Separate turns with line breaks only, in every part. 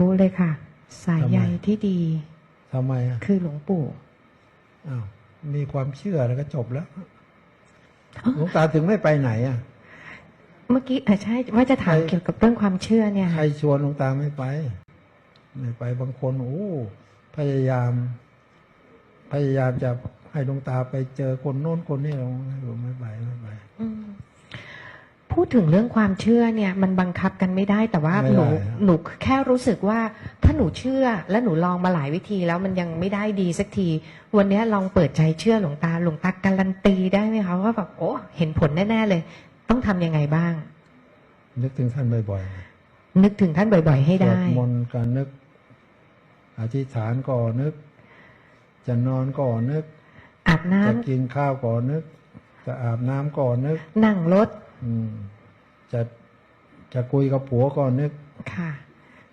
ธุเลยค่ะ สายใย
ทำไม
ที่ดี
ทำไมอะ
คือหลวงปู่
อ้าวมีความเชื่อแล้วก็จบแล้วหลวงตาถึงไม่ไปไหนอะ
เมื่อกี้เออใช่ว่าจะถาม
ใคร
เกี่ยวกับเรื่องความเชื่อเนี่ย
ใครชวนหลวงตาไม่ไปไม่ไปบางคนโอ้พยายาม พยายามจะให้หลวงตาไปเจอคนโน้นคนนี้หลวงไม่ไปไม่ไป
อืม พูดถึงเรื่องความเชื่อเนี่ยมันบังคับกันไม่ได้แต่ว่า
ไม่
หนู
ได้ครับ
หนูแค่รู้สึกว่าถ้าหนูเชื่อและหนูลองมาหลายวิธีแล้วมันยังไม่ได้ดีสักที วันนี้ลองเปิดใจเชื่อหลวงตาหลวงตาการันตีได้ไหมคะว่าแบบโอ้เห็นผลแน่ ๆ เลย ต้องทำยังไงบ้าง
นึกถึงท่านบ่อย
นึกถึงท่านบ่อย ๆ ให้
ๆสว
ได้
ดมนต์การนึก อธิษฐานก่อนึก จะนอนก่อนึก
อาบน้ำ
จะกินข้าวก่อนึก จะอาบน้ำก่อนึก
นั่งรถ
อืม จะจะคุยกับผัวก่อนนึก
ค่ะ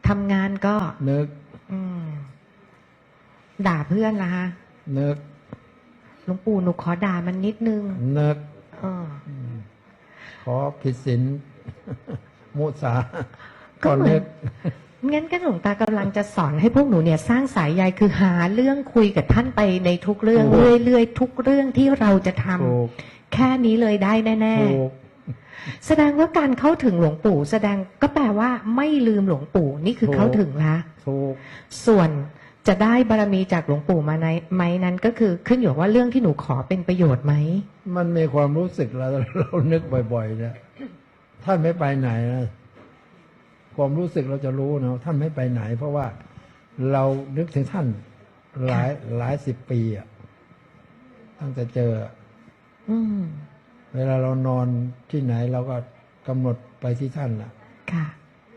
ทำงานก็
นึก
อืม ด่าเพื่อนละคะ
นึก
หลวงปู่หนูขอด่ามันนิดนึง
นึก
เออ
ขอผิดศีลมุสา
ก็
ก่อน
เหมือน
นึก
งั้นก็หลวงตากำลังจะสอนให้พวกหนูเนี่ย สร้างสายใยคือหาเรื่องคุยกับท่านไปในทุกเรื่อง
ถูก
เรื่อยๆทุกเรื่องที่เราจะทำ
ถูก
แค่นี้เลยได้แน่
ถูก
ๆ แสดงว่าการเข้าถึงหลวงปู่แสดงก็แปลว่าไม่ลืมหลวงปู่นี่คือ
ถูก
เข้าถึงละ
ถูก
ส่วนจะได้บารมีจากหลวงปู่มาในไหมนั้นก็คือขึ้นอยู่ว่าเรื่องที่หนูขอเป็นประโยชน์ไหม
มันมีความรู้สึกแล้วเรานึกบ่อยๆเนี่ยท่านไม่ไปไหนนะความรู้สึกเราจะรู้นะท่านไม่ไปไหน เพราะว่าเรานึกถึงท่านหลายหลายสิบปีอะตั้งแต่เจอ
อืม
เวลาเรานอนที่ไหนเราก็กำหนดไปที่ท่านล่ะ
ค่ะ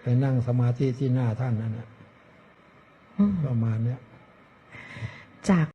ไปนั่งสมาธิที่หน้าท่านนั่นนะ
อืม
ประมาณเนี้ย
จาก